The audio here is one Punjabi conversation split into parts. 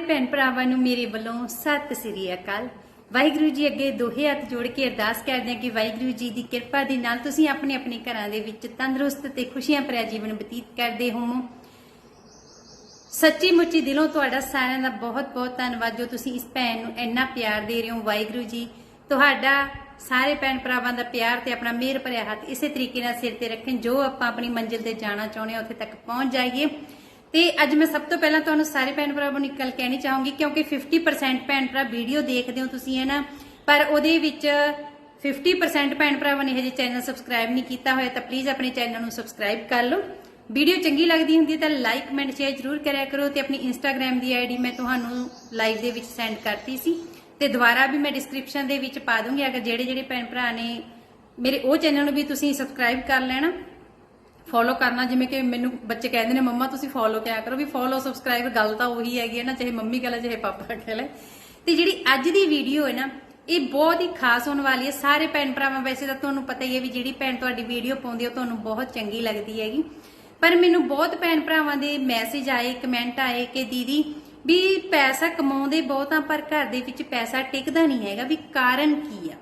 ਭੈਣ ਭਰਾਵਾਂ ਨੂੰ ਮੇਰੇ ਵੱਲੋਂ ਸਤਿ ਸ੍ਰੀ ਅਕਾਲ। ਵਾਹਿਗੁਰੂ ਜੀ ਅੱਗੇ ਦੋਹੇ ਹੱਥ ਜੋੜ ਕੇ ਅਰਦਾਸ ਕਰਦੇ ਹਾਂ ਕਿ ਵਾਹਿਗੁਰੂ ਜੀ ਦੀ ਕਿਰਪਾ ਦੇ ਨਾਲ ਤੁਸੀਂ ਆਪਣੇ ਆਪਣੇ ਘਰਾਂ ਦੇ ਵਿੱਚ ਤੰਦਰੁਸਤ ਤੇ ਖੁਸ਼ੀਆਂ ਭਰਿਆ ਜੀਵਨ ਬਤੀਤ ਕਰਦੇ ਹੋਵੋ। ਸੱਚੀ ਮੁੱਚੀ ਦਿਲੋਂ ਤੁਹਾਡਾ ਸਾਰਿਆਂ ਦਾ ਬਹੁਤ ਬਹੁਤ ਧੰਨਵਾਦ ਜੋ ਤੁਸੀਂ ਇਸ ਭੈਣ ਨੂੰ ਇੰਨਾ ਪਿਆਰ ਦੇ ਰਹੇ ਹੋ। ਵਾਹਿਗੁਰੂ ਜੀ, ਤੁਹਾਡਾ ਸਾਰੇ ਭੈਣ ਭਰਾਵਾਂ ਦਾ ਪਿਆਰ ਤੇ ਆਪਣਾ ਮਿਹਰ ਭਰਿਆ ਹੱਥ ਇਸੇ ਤਰੀਕੇ ਨਾਲ ਸਿਰ ਤੇ ਰੱਖਣ ਜੋ ਆਪਾਂ ਆਪਣੀ ਮੰਜ਼ਿਲ ਤੇ ਜਾਣਾ ਚਾਹੁੰਦੇ ਹਾਂ, ਉੱਥੇ ਤੱਕ ਪਹੁੰਚ ਜਾਈਏ। ਤੇ ਅੱਜ ਮੈਂ ਸਭ ਤੋਂ ਪਹਿਲਾਂ ਤੁਹਾਨੂੰ ਸਾਰੇ ਭੈਣ ਭਰਾਵਾਂ ਨੂੰ ਇੱਕ ਗੱਲ ਕਹਿਣੀ ਚਾਹੂੰਗੀ, ਕਿਉਂਕਿ 50% ਭੈਣ ਭਰਾ ਵੀਡੀਓ ਦੇਖਦੇ ਹੋ ਤੁਸੀਂ, ਹੈ ਨਾ? ਪਰ ਉਹਦੇ ਵਿੱਚ 50% ਭੈਣ ਭਰਾਵਾਂ ਨੇ ਹਜੇ ਚੈਨਲ ਸਬਸਕ੍ਰਾਈਬ ਨਹੀਂ ਕੀਤਾ ਹੋਇਆ, ਤਾਂ ਪਲੀਜ਼ ਆਪਣੇ ਚੈਨਲ ਨੂੰ ਸਬਸਕ੍ਰਾਈਬ ਕਰ ਲਓ। ਵੀਡੀਓ ਚੰਗੀ ਲੱਗਦੀ ਹੁੰਦੀ ਹੈ ਤਾਂ ਲਾਈਕ ਕਮੈਂਟ ਸ਼ੇਅਰ ਜ਼ਰੂਰ ਕਰਿਆ ਕਰੋ ਤੇ ਆਪਣੀ ਇੰਸਟਾਗ੍ਰam ਦੀ ਆਈਡੀ ਮੈਂ ਤੁਹਾਨੂੰ ਲਾਈਵ ਦੇ ਵਿੱਚ ਸੈਂਡ ਕਰਤੀ ਸੀ। ਤੇ ਦੁਬਾਰਾ ਵੀ ਮੈਂ ਡਿਸਕ੍ਰਿਪਸ਼ਨ ਦੇ ਵਿੱਚ ਪਾ ਦੂੰਗੀ, ਅਗਰ ਜਿਹੜੇ ਜਿਹੜੇ ਭੈਣ ਭਰਾ ਨੇ ਮੇਰੇ ਉਹ ਚੈਨਲ ਨੂੰ ਵੀ ਤੁਸੀਂ ਸਬਸਕ੍ਰਾਈਬ ਕਰ ਲੈਣਾ। ਫੋਲੋ ਕਰਨਾ, ਜਿਵੇਂ ਕਿ ਮੈਨੂੰ ਬੱਚੇ ਕਹਿੰਦੇ ਨੇ, ਮੰਮਾ, ਤੁਸੀਂ ਫੋਲੋ ਕਿਆ ਕਰੋ? ਵੀ ਫੋਲੋ ਸਬਸਕ੍ਰਾਈਬ ਗੱਲ ਤਾਂ ਉਹੀ ਹੈਗੀ ਹੈ ਨਾ, ਚਾਹੇ ਮੰਮੀ ਕਹਲੇ ਚਾਹੇ ਪਾਪਾ ਕਹਲੇ ਤੇ ਜਿਹੜੀ ਅੱਜ ਦੀ ਵੀਡੀਓ ਹੈ ਨਾ, ਇਹ ਬਹੁਤ ਹੀ ਖਾਸ ਹੋਣ ਵਾਲੀ ਹੈ। ਸਾਰੇ ਭੈਣ ਭਰਾਵਾਂ, ਵੈਸੇ ਤਾਂ ਤੁਹਾਨੂੰ ਪਤਾ ਹੀ ਹੈ ਵੀ ਜਿਹੜੀ ਭੈਣ ਤੁਹਾਡੀ ਵੀਡੀਓ ਪਾਉਂਦੀ ਹੈ, ਉਹ ਤੁਹਾਨੂੰ ਬਹੁਤ ਚੰਗੀ ਲੱਗਦੀ ਹੈਗੀ। ਪਰ ਮੈਨੂੰ ਬਹੁਤ ਭੈਣ ਭਰਾਵਾਂ ਦੇ ਮੈਸੇਜ ਆਏ, ਕਮੈਂਟ ਆਏ ਕਿ ਦੀਦੀ ਵੀ ਪੈਸਾ ਕਮਾਉਂਦੇ ਬਹੁਤ ਆ, ਪਰ ਘਰ ਦੇ ਵਿੱਚ ਪੈਸਾ ਟਿਕਦਾ ਨਹੀਂ ਹੈਗਾ, ਵੀ ਕਾਰਨ ਕੀ ਆ?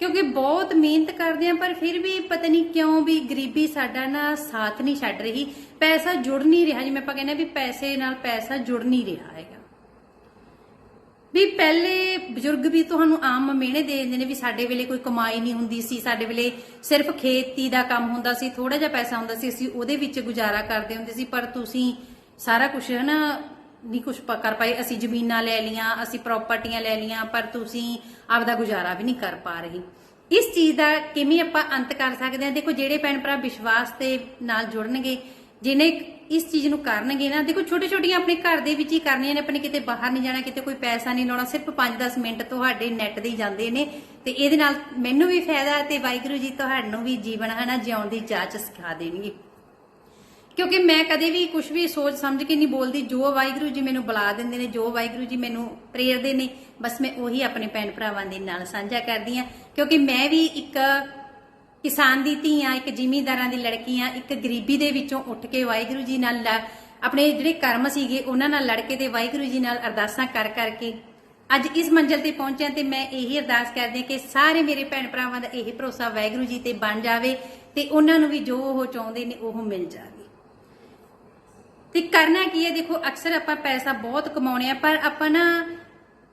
ਕਿਉਂਕਿ ਬਹੁਤ ਮਿਹਨਤ ਕਰਦੇ ਆ, ਪਰ ਫਿਰ ਵੀ ਪਤਾ ਨਹੀਂ ਕਿਉਂ ਵੀ ਗਰੀਬੀ ਸਾਡਾ ਨਾ ਸਾਥ ਨਹੀਂ ਛੱਡ ਰਹੀ। ਪੈਸਾ ਜੁੜ ਨਹੀਂ ਰਿਹਾ, ਜਿਵੇਂ ਆਪਾਂ ਕਹਿੰਦੇ ਆ ਵੀ ਪੈਸੇ ਨਾਲ ਪੈਸਾ ਜੁੜ ਨਹੀਂ ਰਿਹਾ ਹੈਗਾ। ਵੀ ਪਹਿਲੇ ਬਜ਼ੁਰਗ ਵੀ ਤੁਹਾਨੂੰ ਆਮ ਮਿਹਣੇ ਦੇ ਦਿੰਦੇ ਨੇ ਵੀ ਸਾਡੇ ਵੇਲੇ ਕੋਈ ਕਮਾਈ ਨਹੀਂ ਹੁੰਦੀ ਸੀ, ਸਾਡੇ ਵੇਲੇ ਸਿਰਫ ਖੇਤੀ ਦਾ ਕੰਮ ਹੁੰਦਾ ਸੀ ਥੋੜਾ ਜਿਹਾ ਪੈਸਾ ਹੁੰਦਾ ਸੀ, ਅਸੀਂ ਉਹਦੇ ਵਿੱਚ ਗੁਜ਼ਾਰਾ ਕਰਦੇ ਹੁੰਦੇ ਸੀ, ਪਰ ਤੁਸੀਂ ਸਾਰਾ ਕੁਝ ਹੈ ਨਾ ਨਹੀਂ ਕੁਝ ਕਰ ਪਾਏ ਅਸੀਂ ਜ਼ਮੀਨਾਂ ਲੈ ਲੀਆਂ ਅਸੀਂ ਪ੍ਰਾਪਰਟੀਆਂ ਲੈ ਲੀਆਂ ਪਰ ਤੁਸੀਂ ਆਪਦਾ ਗੁਜ਼ਾਰਾ ਵੀ ਨਹੀਂ ਕਰ ਪਾ ਰਹੇ। ਇਸ ਚੀਜ਼ ਦਾ ਕਿਵੇਂ ਆਪਾਂ ਅੰਤ ਕਰ ਸਕਦੇ ਹਾਂ? ਦੇਖੋ, ਜਿਹੜੇ ਭੈਣ ਭਰਾ ਵਿਸ਼ਵਾਸ ਤੇ ਨਾਲ ਜੁੜਨਗੇ, ਜਿਹਨੇ ਇਸ ਚੀਜ਼ ਨੂੰ ਕਰਨਗੇ ਨਾ, ਦੇਖੋ ਛੋਟੇ ਛੋਟੀਆਂ ਆਪਣੇ ਘਰ ਦੇ ਵਿੱਚ ਹੀ ਕਰਨੀਆਂ ਨੇ, ਆਪਣੇ ਕਿਤੇ ਬਾਹਰ ਨਹੀਂ ਜਾਣਾ, ਕਿਤੇ ਕੋਈ ਪੈਸਾ ਨਹੀਂ ਲਾਉਣਾ, ਸਿਰਫ 5-10 ਮਿੰਟ ਤੁਹਾਡੇ ਨੈਟ ਦੇ ਜਾਂਦੇ ਨੇ। ਤੇ ਇਹਦੇ ਨਾਲ ਮੈਨੂੰ ਵੀ ਫਾਇਦਾ ਤੇ ਵਾਹਿਗੁਰੂ ਜੀ ਤੁਹਾਨੂੰ ਵੀ ਜੀਵਨ ਹਨਾ ਜਿਉਣ ਦੀ ਜਾਚ ਸਿਖਾ ਦੇਣਗੇ। ਕਿਉਂਕਿ ਮੈਂ ਕਦੇ ਵੀ ਕੁਝ ਵੀ ਸੋਚ ਸਮਝ ਕੇ ਨਹੀਂ ਬੋਲਦੀ। ਜੋ ਵਾਹਿਗੁਰੂ ਜੀ ਮੈਨੂੰ ਬੁਲਾ ਦਿੰਦੇ ਨੇ, ਜੋ ਵਾਹਿਗੁਰੂ ਜੀ ਮੈਨੂੰ ਪ੍ਰੇਰਦੇ ਨੇ, ਬਸ ਮੈਂ ਉਹੀ ਆਪਣੇ ਭੈਣ ਭਰਾਵਾਂ ਦੇ ਨਾਲ ਸਾਂਝਾ ਕਰਦੀ ਆ ਕਿਉਂਕਿ ਮੈਂ ਵੀ ਇੱਕ ਕਿਸਾਨ ਦੀ ਧੀ ਆ ਇੱਕ ਜ਼ਿਮੀਂਦਾਰਾਂ ਦੀ ਲੜਕੀ ਆ ਇੱਕ ਗਰੀਬੀ ਦੇ ਵਿੱਚੋਂ ਉੱਠ ਕੇ ਵਾਹਿਗੁਰੂ ਜੀ ਨਾਲ ਲ- ਆਪਣੇ ਜਿਹੜੇ ਕਰਮ ਸੀਗੇ, ਉਹਨਾਂ ਨਾਲ ਲੜ ਕੇ ਤੇ ਵਾਹਿਗੁਰੂ ਜੀ ਨਾਲ ਅਰਦਾਸਾਂ ਕਰ ਕਰਕੇ ਅੱਜ ਇਸ ਮੰਜ਼ਿਲ ਤੇ ਪਹੁੰਚਿਆ ਤੇ ਮੈਂ ਇਹੀ ਅਰਦਾਸ ਕਰਦੀ ਕਿ ਸਾਰੇ ਮੇਰੇ ਭੈਣ ਭਰਾਵਾਂ ਦਾ ਇਹ ਭਰੋਸਾ ਵਾਹਿਗੁਰੂ ਜੀ ਤੇ ਬਣ ਜਾਵੇ ਤੇ ਉਹਨਾਂ ਨੂੰ ਵੀ ਜੋ ਉਹ ਚਾਹੁੰਦੇ ਨੇ, ਉਹ ਮਿਲ ਜਾਵੇ। ਤੇ ਕਰਨਾ ਕੀ ਹੈ? ਦੇਖੋ, ਅਕਸਰ ਆਪਾਂ ਪੈਸਾ ਬਹੁਤ ਕਮਾਉਣੇ ਆ, ਪਰ ਆਪਾਂ ਨਾ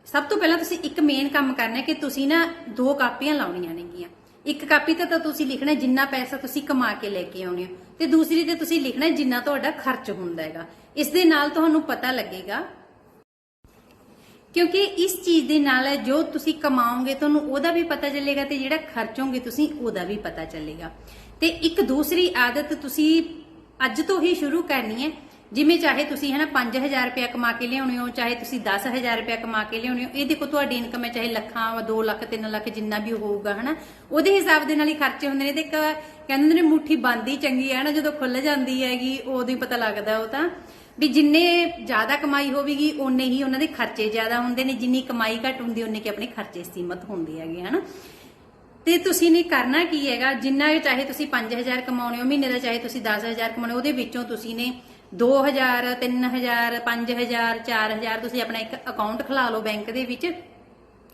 ਸਭ ਤੋਂ ਪਹਿਲਾਂ ਤੁਸੀਂ ਇੱਕ ਮੇਨ ਕੰਮ ਕਰਨਾ ਕਿ ਤੁਸੀਂ ਨਾ ਦੋ ਕਾਪੀਆਂ ਲਾਉਣੀਆਂ ਨੇਗੀਆਂ। ਇੱਕ ਕਾਪੀ ਤੇ ਤਾਂ ਤੁਸੀਂ ਲਿਖਣਾ ਜਿੰਨਾ ਪੈਸਾ ਤੁਸੀਂ ਕਮਾ ਕੇ ਲੈ ਕੇ ਆਉਣੇ ਹੋ ਤੇ ਦੂਸਰੀ ਤੇ ਤੁਸੀਂ ਲਿਖਣਾ ਜਿੰਨਾ ਤੁਹਾਡਾ ਖਰਚ ਹੁੰਦਾ ਹੈਗਾ। ਇਸ ਦੇ ਨਾਲ ਤੁਹਾਨੂੰ ਪਤਾ ਲੱਗੇਗਾ ਕਿਉਂਕਿ ਇਸ ਚੀਜ਼ ਦੇ ਨਾਲ ਜੋ ਤੁਸੀਂ ਕਮਾਓਗੇ, ਤੁਹਾਨੂੰ ਉਹਦਾ ਵੀ ਪਤਾ ਚੱਲੇਗਾ ਤੇ ਜਿਹੜਾ ਖਰਚੋਗੇ ਤੁਸੀਂ ਉਹਦਾ ਵੀ ਪਤਾ ਚੱਲੇਗਾ। ਤੇ ਇੱਕ ਦੂਸਰੀ ਆਦਤ ਤੁਸੀਂ ਅੱਜ ਤੋਂ ਹੀ ਸ਼ੁਰੂ ਕਰਨੀ ਹੈ ਜਿਵੇਂ ਚਾਹੇ ਤੁਸੀਂ ਹਨਾ 5000 ਰੁਪਏ ਕਮਾ ਕੇ ਲਿਆਉਣੇ ਹੋ ਚਾਹੇ ਤੁਸੀਂ 10000 ਰੁਪਏ ਕਮਾ ਕੇ ਲਿਆਉਣੇ ਹੋ ਇਹ ਦੇਖੋ ਤੁਹਾਡੀ ਇਨਕਮ ਹੈ ਚਾਹੇ ਲੱਖਾਂ 2 ਲੱਖ 3 ਲੱਖ ਜਿੰਨਾ ਵੀ ਹੋਊਗਾ ਹਨਾ ਉਹਦੇ ਹਿਸਾਬ ਦੇ ਨਾਲ ਹੀ ਖਰਚੇ ਹੁੰਦੇ ਨੇ। ਤੇ ਕਹਿੰਦੇ ਨੇ ਮੁੱਠੀ ਬੰਦ ਚੰਗੀ ਹੈ ਨਾ ਜਦੋਂ ਖੁੱਲ ਜਾਂਦੀ ਹੈਗੀ ਉਦੋਂ ਹੀ ਪਤਾ ਲੱਗਦਾ ਉਹ ਤਾਂ। ਵੀ ਜਿੰਨੇ ਜ਼ਿਆਦਾ ਕਮਾਈ ਹੋਵੇਗੀ ਓਨੇ ਹੀ ਉਹਨਾਂ ਦੇ ਖਰਚੇ ਜ਼ਿਆਦਾ ਹੁੰਦੇ ਨੇ ਜਿੰਨੀ ਕਮਾਈ ਘੱਟ ਹੁੰਦੀ ਓਨੇ ਕਿ ਆਪਣੇ ਖਰਚੇ ਸੀਮਤ ਹੁੰਦੇ ਹੈਗੇ ਹਨਾ। ਤੇ ਤੁਸੀਂ ਨੇ ਕਰਨਾ ਕੀ ਹੈਗਾ ਜਿੰਨਾ ਚਾਹੇ ਤੁਸੀਂ 5000 ਕਮਾਉਣੇ ਹੋ ਮਹੀਨੇ ਦਾ ਚਾਹੇ ਤੁਸੀਂ 10000 ਕਮਾਉਣੇ ਹੋ, ਉਹਦੇ ਵਿੱਚੋਂ ਤੁਸੀਂ ਨੇ 2000 3000 5000 4000 ਤੁਸੀਂ ਆਪਣਾ ਇੱਕ ਅਕਾਊਂਟ ਖਲਾ ਲਓ ਬੈਂਕ ਦੇ ਵਿੱਚ।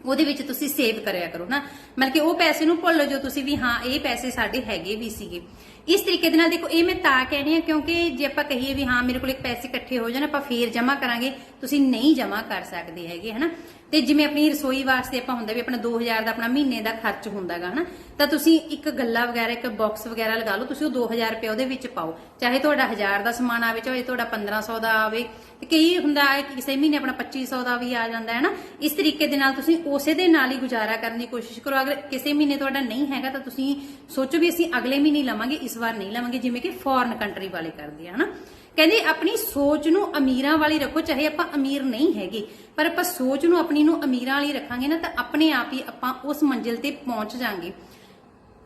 ਉਹਦੇ ਵਿੱਚ ਤੁਸੀਂ ਸੇਵ ਕਰਿਆ ਕਰੋ ਨਾ। ਮਤਲਬ ਕਿ ਉਹ ਪੈਸੇ ਨੂੰ ਭੁੱਲ ਜਾਓ ਤੁਸੀਂ ਵੀ ਹਾਂ, ਇਹ ਪੈਸੇ ਸਾਡੇ ਹੈਗੇ ਵੀ ਸੀਗੇ। ਇਸ ਤਰੀਕੇ ਦੇ ਨਾਲ ਦੇਖੋ, ਇਹ ਮੈਂ ਤਾਂ ਕਹਿਣੀ ਆ ਕਿਉਂਕਿ ਜੇ ਆਪਾਂ ਕਹੀਏ ਵੀ ਹਾਂ, ਮੇਰੇ ਕੋਲ ਇੱਕ ਪੈਸੇ ਇਕੱਠੇ ਹੋ ਜਾਣ, ਆਪਾਂ ਫੇਰ ਜਮ੍ਹਾਂ ਕਰਾਂਗੇ, ਤੁਸੀਂ ਨਹੀਂ ਜਮ੍ਹਾਂ ਕਰ ਸਕਦੇ ਹੈਗੇ, ਹਨਾ? ਤੇ ਜਿਵੇਂ ਆਪਣੀ ਰਸੋਈ ਵਾਸਤੇ ਆਪਾਂ ਹੁੰਦਾ ਵੀ ਆਪਣਾ 2000 ਦਾ ਆਪਣਾ ਮਹੀਨੇ ਦਾ ਖਰਚ ਹੁੰਦਾਗਾ, ਹਨਾ? ਤਾਂ ਤੁਸੀਂ ਇੱਕ ਗੱਲਾ ਵਗੈਰਾ, ਇੱਕ ਬਾਕਸ ਵਗੈਰਾ ਲਗਾ ਲਓ, ਤੁਸੀਂ ਉਹ 2000 ਰੁਪਏ ਉਹਦੇ ਵਿੱਚ ਪਾਓ। ਚਾਹੇ ਤੁਹਾਡਾ 1000 ਦਾ ਸਮਾਨ ਆਵੇ, ਚਾਹੇ ਤੁਹਾਡਾ 1500 ਦਾ ਆਵੇ। ਤੇ ਕਈ ਹੁੰਦਾ ਹੈ ਕਿਸੇ ਮਹੀਨੇ ਆਪਣਾ 2500 ਦਾ ਵੀ ਆ ਜਾਂਦਾ ਹੈ ਨਾ ਇਸ ਤਰੀਕੇ ਦੇ ਨਾਲ ਤੁਸੀਂ ਉਸੇ ਦੇ ਨਾਲ ਹੀ ਗੁਜ਼ਾਰਾ ਕਰਨ ਦੀ ਕੋਸ਼ਿਸ਼ ਕਰੋ। ਅਗਰ ਕਿਸੇ ਮਹੀਨੇ ਤੁਹਾਡਾ ਨਹੀਂ ਹੈਗਾ, ਤਾਂ ਤੁਸੀਂ ਸੋਚੋ ਵੀ ਅਸੀਂ ਅਗਲੇ ਮਹੀਨੇ ਲਵਾਂਗੇ, ਇਸ ਵਾਰ ਨਹੀਂ ਲਵਾਂਗੇ, ਜਿਵੇਂ ਕਿ ਫੋਰਨ ਕੰਟਰੀ ਵਾਲੇ ਕਰਦੇ ਆ, ਹਨਾ? ਕਹਿੰਦੇ ਆਪਣੀ ਸੋਚ ਨੂੰ ਅਮੀਰਾਂ ਵਾਲੀ ਰੱਖੋ, ਚਾਹੇ ਆਪਾਂ ਅਮੀਰ ਨਹੀਂ ਹੈਗੇ, ਪਰ ਆਪਾਂ ਸੋਚ ਨੂੰ, ਆਪਣੀ ਨੂੰ ਅਮੀਰਾਂ ਵਾਲੀ ਰੱਖਾਂਗੇ ਨਾ, ਤਾਂ ਆਪਣੇ ਆਪ ਹੀ ਆਪਾਂ ਉਸ ਮੰਜ਼ਿਲ ਤੇ ਪਹੁੰਚ ਜਾਾਂਗੇ।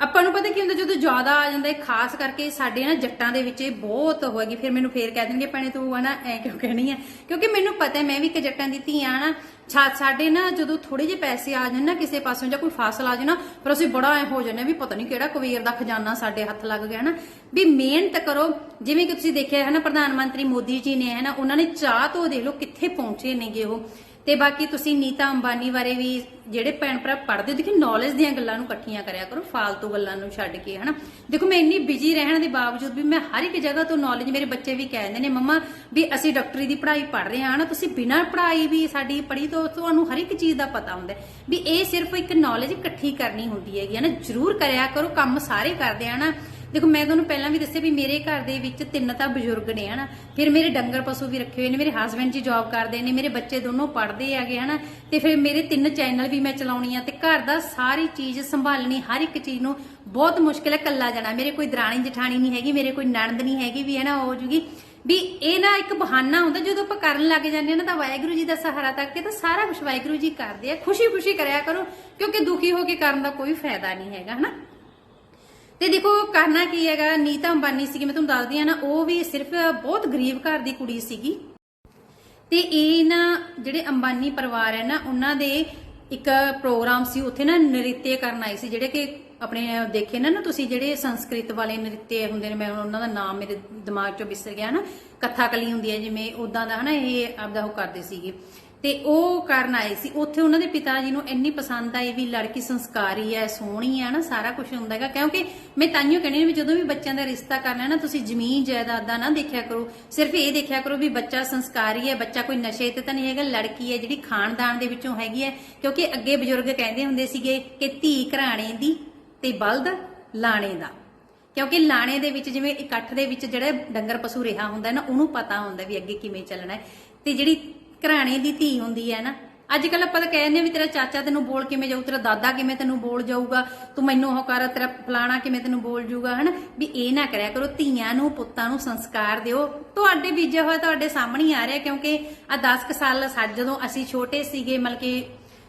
ਆਪਾਂ ਨੂੰ ਪਤਾ ਕੀ ਹੁੰਦਾ, ਜਦੋਂ ਜ਼ਿਆਦਾ ਆ ਜਾਂਦਾ ਹੈ ਖਾਸ ਕਰਕੇ ਸਾਡੇ ਨਾ ਜੱਟਾਂ ਦੇ ਵਿੱਚ ਇਹ ਬਹੁਤ ਹੋਏਗੀ ਫਿਰ ਮੈਨੂੰ ਫੇਰ ਕਹਿ ਦੇਣਗੇ, ਭੈਣੇ ਤੂੰ ਹਨਾ ਐ ਕਿਉਂ ਕਹਿਣੀ ਹੈ ਕਿਉਂਕਿ ਮੈਨੂੰ ਪਤਾ ਹੈ ਮੈਂ ਵੀ ਇੱਕ ਜੱਟਾਂ ਦੀ ਧੀ ਆ ਨਾ, ਛਾ- ਸਾਡੇ ਨਾ ਜਦੋਂ ਥੋੜੇ ਜਿਹੇ ਪੈਸੇ ਆ ਜਾਣ ਨਾ ਕਿਸੇ ਪਾਸੋਂ ਜਾਂ ਕੋਈ ਫਸਲ ਆ ਜਾਣਾ ਪਰ ਅਸੀਂ ਬੜਾ ਐ ਹੋ ਜਾਂਦੇ ਹਾਂ ਵੀ ਪਤਾ ਨਹੀਂ ਕਿਹੜਾ ਕੁਵੇਰ ਦਾ ਖਜ਼ਾਨਾ ਸਾਡੇ ਹੱਥ ਲੱਗ ਗਿਆ ਨਾ। ਵੀ ਮਿਹਨਤ ਕਰੋ, ਜਿਵੇਂ ਕਿ ਤੁਸੀਂ ਦੇਖਿਆ ਹੈ ਨਾ, ਪ੍ਰਧਾਨ ਮੰਤਰੀ ਮੋਦੀ ਜੀ ਨੇ ਹੈ ਨਾ, ਉਹਨਾਂ ਨੇ ਚਾਹ ਤੋਂ ਦੇਖ ਲਓ ਕਿੱਥੇ ਪਹੁੰਚੇ ਨੇਗੇ ਉਹ। ਤੇ ਬਾਕੀ ਤੁਸੀਂ ਨੀਤਾ ਅੰਬਾਨੀ ਬਾਰੇ ਵੀ ਜਿਹੜੇ ਭੈਣ ਭਰਾ ਪੜ੍ਹਦੇ ਹੋ, ਦੇਖੀ ਨੌਲੇਜ ਦੀਆਂ ਗੱਲਾਂ ਨੂੰ ਇਕੱਠੀਆਂ ਕਰਿਆ ਕਰੋ, ਫਾਲਤੂ ਗੱਲਾਂ ਨੂੰ ਛੱਡ ਕੇ, ਹਨਾ? ਦੇਖੋ, ਮੈਂ ਇੰਨੀ ਬਿਜ਼ੀ ਰਹਿਣ ਦੇ ਬਾਵਜੂਦ ਵੀ ਮੈਂ ਹਰ ਇੱਕ ਜਗ੍ਹਾ ਤੋਂ ਨੌਲੇਜ ਮੇਰੇ ਬੱਚੇ ਵੀ ਕਹਿੰਦੇ ਨੇ, ਮੰਮਾ, ਵੀ ਅਸੀਂ ਡਾਕਟਰੀ ਦੀ ਪੜ੍ਹਾਈ ਪੜ੍ਹ ਰਹੇ ਹਾਂ ਨਾ ਤੁਸੀਂ ਬਿਨਾਂ ਪੜ੍ਹਾਈ ਵੀ ਸਾਡੀ ਪੜ੍ਹੀ ਤੋਂ ਤੁਹਾਨੂੰ ਹਰ ਇੱਕ ਚੀਜ਼ ਦਾ ਪਤਾ ਹੁੰਦਾ ਵੀ ਇਹ ਸਿਰਫ ਇੱਕ ਨੌਲੇਜ ਇਕੱਠੀ ਕਰਨੀ ਹੁੰਦੀ ਹੈਗੀ ਹੈ ਨਾ ਜ਼ਰੂਰ ਕਰਿਆ ਕਰੋ, ਕੰਮ ਸਾਰੇ ਕਰਦੇ ਆ ਨਾ ਦੇਖੋ, ਮੈਂ ਤੁਹਾਨੂੰ ਪਹਿਲਾਂ ਵੀ ਦੱਸਿਆ ਵੀ ਮੇਰੇ ਘਰ ਦੇ ਵਿੱਚ ਤਿੰਨ ਤਾਂ ਬਜ਼ੁਰਗ ਨੇ, ਹਨਾ। ਫਿਰ ਮੇਰੇ ਡੰਗਰ ਪਸ਼ੂ ਵੀ ਰੱਖੇ ਹੋਏ ਨੇ, ਮੇਰੇ ਹਸਬੰਡ ਜੀ ਜੌਬ ਕਰਦੇ ਨੇ, ਮੇਰੇ ਬੱਚੇ ਦੋਨੋਂ ਪੜ੍ਹਦੇ ਹੈਗੇ, ਹਨਾ। ਤੇ ਫਿਰ ਮੇਰੇ ਤਿੰਨ ਚੈਨਲ ਵੀ ਮੈਂ ਚਲਾਉਣੀ ਆ ਤੇ ਘਰ ਦਾ ਸਾਰੀ ਚੀਜ਼ ਸੰਭਾਲਣੀ, ਹਰ ਇੱਕ ਚੀਜ਼ ਨੂੰ ਬਹੁਤ ਮੁਸ਼ਕਿਲ ਹੈ ਕੱਲਾ ਜਾਣਾ। ਮੇਰੇ ਕੋਈ ਦਰਾਣੀ ਜਠਾਣੀ ਨਹੀਂ ਹੈਗੀ, ਮੇਰੇ ਕੋਈ ਨਣਦ ਨਹੀਂ ਹੈਗੀ ਵੀ ਹੈ ਨਾ ਹੋ ਜੂਗੀ। ਵੀ ਇਹ ਨਾ ਇੱਕ ਬਹਾਨਾ ਹੁੰਦਾ, ਜਦੋਂ ਆਪਾਂ ਕਰਨ ਲੱਗ ਜਾਂਦੇ ਹਾਂ ਨਾ, ਤਾਂ ਵਾਹਿਗੁਰੂ ਜੀ ਦਾ ਸਹਾਰਾ ਤੱਕ ਕੇ ਤਾਂ ਸਾਰਾ ਕੁਝ ਵਾਹਿਗੁਰੂ ਜੀ ਕਰਦੇ ਆ। ਖੁਸ਼ੀ ਖੁਸ਼ੀ ਕਰਿਆ ਕਰੋ, ਕਿਉਂਕਿ ਦੁਖੀ ਹੋ ਕੇ ਕਰਨ ਦਾ ਕੋਈ ਫਾਇਦਾ ਨਹੀਂ ਹੈਗਾ, ਹਨਾ। ਤੇ ਦੇਖੋ ਕਰਨਾ ਕੀ ਹੈਗਾ? ਨੀਤਾ ਅੰਬਾਨੀ ਸੀਗੀ, ਮੈਂ ਤੁਹਾਨੂੰ ਦੱਸਦੀ ਆ ਨਾ, ਉਹ ਵੀ ਸਿਰਫ ਬਹੁਤ ਗਰੀਬ ਘਰ ਦੀ ਕੁੜੀ ਸੀਗੀ। ਤੇ ਇਹ ਨਾ ਜਿਹੜੇ ਅੰਬਾਨੀ ਪਰਿਵਾਰ ਹੈ ਨਾ, ਉਹਨਾਂ ਦੇ ਇੱਕ ਪ੍ਰੋਗਰਾਮ ਸੀ, ਉੱਥੇ ਨਾ ਨ੍ਰਿਤਿਆ ਕਰਨ ਆਏ ਸੀ, ਜਿਹੜੇ ਕਿ ਆਪਣੇ ਦੇਖੇ ਨਾ ਨਾ ਤੁਸੀਂ ਜਿਹੜੇ ਸੰਸਕ੍ਰਿਤ ਵਾਲੇ ਨ੍ਰਿਤਯ ਹੁੰਦੇ ਨੇ, ਮੈਂ ਹੁਣ ਉਹਨਾਂ ਦਾ ਨਾਮ ਮੇਰੇ ਦਿਮਾਗ ਚੋਂ ਵਿਸਰ ਗਿਆ ਨਾ, ਕਥਾਕਲੀ ਹੁੰਦੀ ਹੈ, ਜਿਵੇਂ ਉਦਾਂ ਦਾ ਹਨਾ, ਇਹ ਆਪਦਾ ਉਹ ਕਰਦੇ ਸੀਗੇ। ਤੇ ਉਹ ਕਰਨ ਆਏ ਸੀ, ਉੱਥੇ ਉਹਨਾਂ ਦੇ ਪਿਤਾ ਜੀ ਨੂੰ ਇੰਨੀ ਪਸੰਦ ਆਈ ਵੀ ਲੜਕੀ ਸੰਸਕਾਰੀ ਹੈ, ਸੋਹਣੀ ਹੈ ਨਾ ਸਾਰਾ ਕੁਝ ਹੁੰਦਾ ਹੈਗਾ। ਕਿਉਂਕਿ ਮੈਂ ਤਾਂਹੀਓ ਕਹਿੰਦੀ ਵੀ ਜਦੋਂ ਵੀ ਬੱਚਿਆਂ ਦਾ ਰਿਸ਼ਤਾ ਕਰਨਾ ਨਾ, ਤੁਸੀਂ ਜ਼ਮੀਨ ਜਾਇਦਾਦਾਂ ਨਾ ਦੇਖਿਆ ਕਰੋ। ਸਿਰਫ ਇਹ ਦੇਖਿਆ ਕਰੋ ਵੀ ਬੱਚਾ ਸੰਸਕਾਰੀ ਹੈ, ਬੱਚਾ ਕੋਈ ਨਸ਼ੇ ਤੇ ਤਾਂ ਨਹੀਂ ਹੈਗਾ, ਲੜਕੀ ਹੈ ਜਿਹੜੀ ਖਾਨਦਾਨ ਦੇ ਵਿੱਚੋਂ ਹੈਗੀ ਹੈ। ਕਿਉਂਕਿ ਅੱਗੇ ਬਜ਼ੁਰਗ ਕਹਿੰਦੇ ਹੁੰਦੇ ਸੀਗੇ ਕਿ ਧੀ ਘਰਾਣੇ ਦੀ ਤੇ ਬਲਦ ਲਾਣੇ ਦਾ। ਕਿਉਂਕਿ ਲਾਣੇ ਦੇ ਵਿੱਚ ਜਿਵੇਂ ਇਕੱਠ ਦੇ ਵਿੱਚ ਜਿਹੜਾ ਡੰਗਰ ਪਸ਼ੂ ਰਿਹਾ ਹੁੰਦਾ ਨਾ, ਉਹਨੂੰ ਪਤਾ ਹੁੰਦਾ ਵੀ ਅੱਗੇ ਕਿਵੇਂ ਚੱਲਣਾ ਹੈ। ਤੇ ਜਿਹੜੀ ਘਰਾਣੇ ਦੀ ਧੀ ਹੁੰਦੀ ਹੈ ਨਾ ਅੱਜ ਕੱਲ ਆਪਾਂ ਤਾਂ ਕਹਿੰਦੇ ਆ ਵੀ ਤੇਰਾ ਚਾਚਾ ਤੈਨੂੰ ਬੋਲ ਕਿਵੇਂ ਜਾਊ, ਤੇਰਾ ਦਾਦਾ ਕਿਵੇਂ ਤੈਨੂੰ ਬੋਲ ਜਾਊਗਾ, ਤੂੰ ਮੈਨੂੰ ਉਹ ਕਰ, ਤੇਰਾ ਫਲਾਣਾ ਕਿਵੇਂ ਤੈਨੂੰ ਬੋਲ ਜਾਊਗਾ, ਹਨਾ? ਵੀ ਇਹ ਨਾ ਕਰਿਆ ਕਰੋ, ਧੀਆਂ ਨੂੰ, ਪੁੱਤਾਂ ਨੂੰ ਸੰਸਕਾਰ ਦਿਓ। ਤੁਹਾਡੇ ਬੀਜਿਆ ਹੋਇਆ ਤੁਹਾਡੇ ਸਾਹਮਣੇ ਹੀ ਆ ਰਿਹਾ, ਕਿਉਂਕਿ ਆ 10 ਕੁ ਸਾਲ ਸਾ ਜਦੋਂ ਅਸੀਂ ਛੋਟੇ ਸੀਗੇ, ਮਤਲਬ ਕਿ